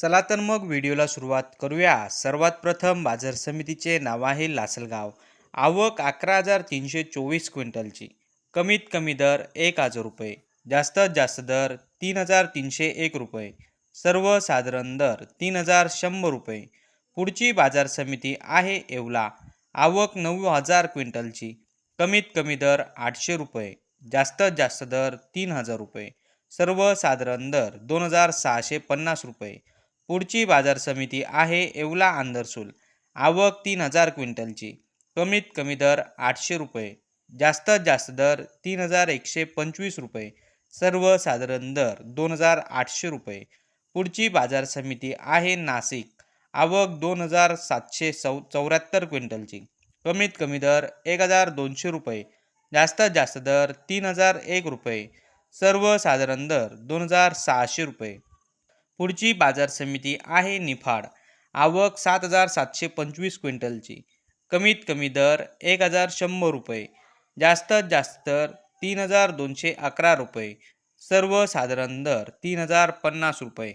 चला तर मग व्हिडिओला सुरुवात करूया. सर्वात प्रथम बाजार समितीचे नाव आहे लासलगाव. आवक अकरा हजार तीनशे चोवीस क्विंटलची. कमीत कमी दर एक हजार रुपये. जास्तीत जास्त दर तीन हजार तीनशे एक रुपये. सर्वसाधारण दर तीन हजार शंभर रुपये. पुढची बाजार समिती आहे येवला. आवक नऊ हजार क्विंटलची. कमीत कमी दर आठशे रुपये. जास्तीत जास्त दर तीन हजार रुपये. सर्वसाधारण दर दोन हजार सहाशे पन्नास रुपये. पुढची बाजार समिती आहे येवला आंदरसूल आवक तीन हजार क्विंटलची. कमीत कमी दर आठशे रुपये. जास्तीत जास्त दर तीन हजार एकशे पंचवीस रुपये. सर्वसाधारण दर दोन हजार आठशे रुपये. पुढची बाजार समिती आहे नाशिक. आवक दोन हजार सातशे चौ चौऱ्याहत्तर क्विंटलची. कमीत कमी दर एक हजार दोनशे रुपये. जास्तीत जास्त दर तीन हजार एक रुपये. सर्वसाधारण दर दोन हजार सहाशे रुपये. पुढची बाजार समिती आहे निफाड. आवक सात हजार सातशे पंचवीस क्विंटलची. कमीत कमी दर एक हजार शंभर रुपये. जास्तीत जास्त तर तीन हजार दोनशे अकरा रुपये. सर्वसाधारण दर तीन हजार पन्नास रुपये.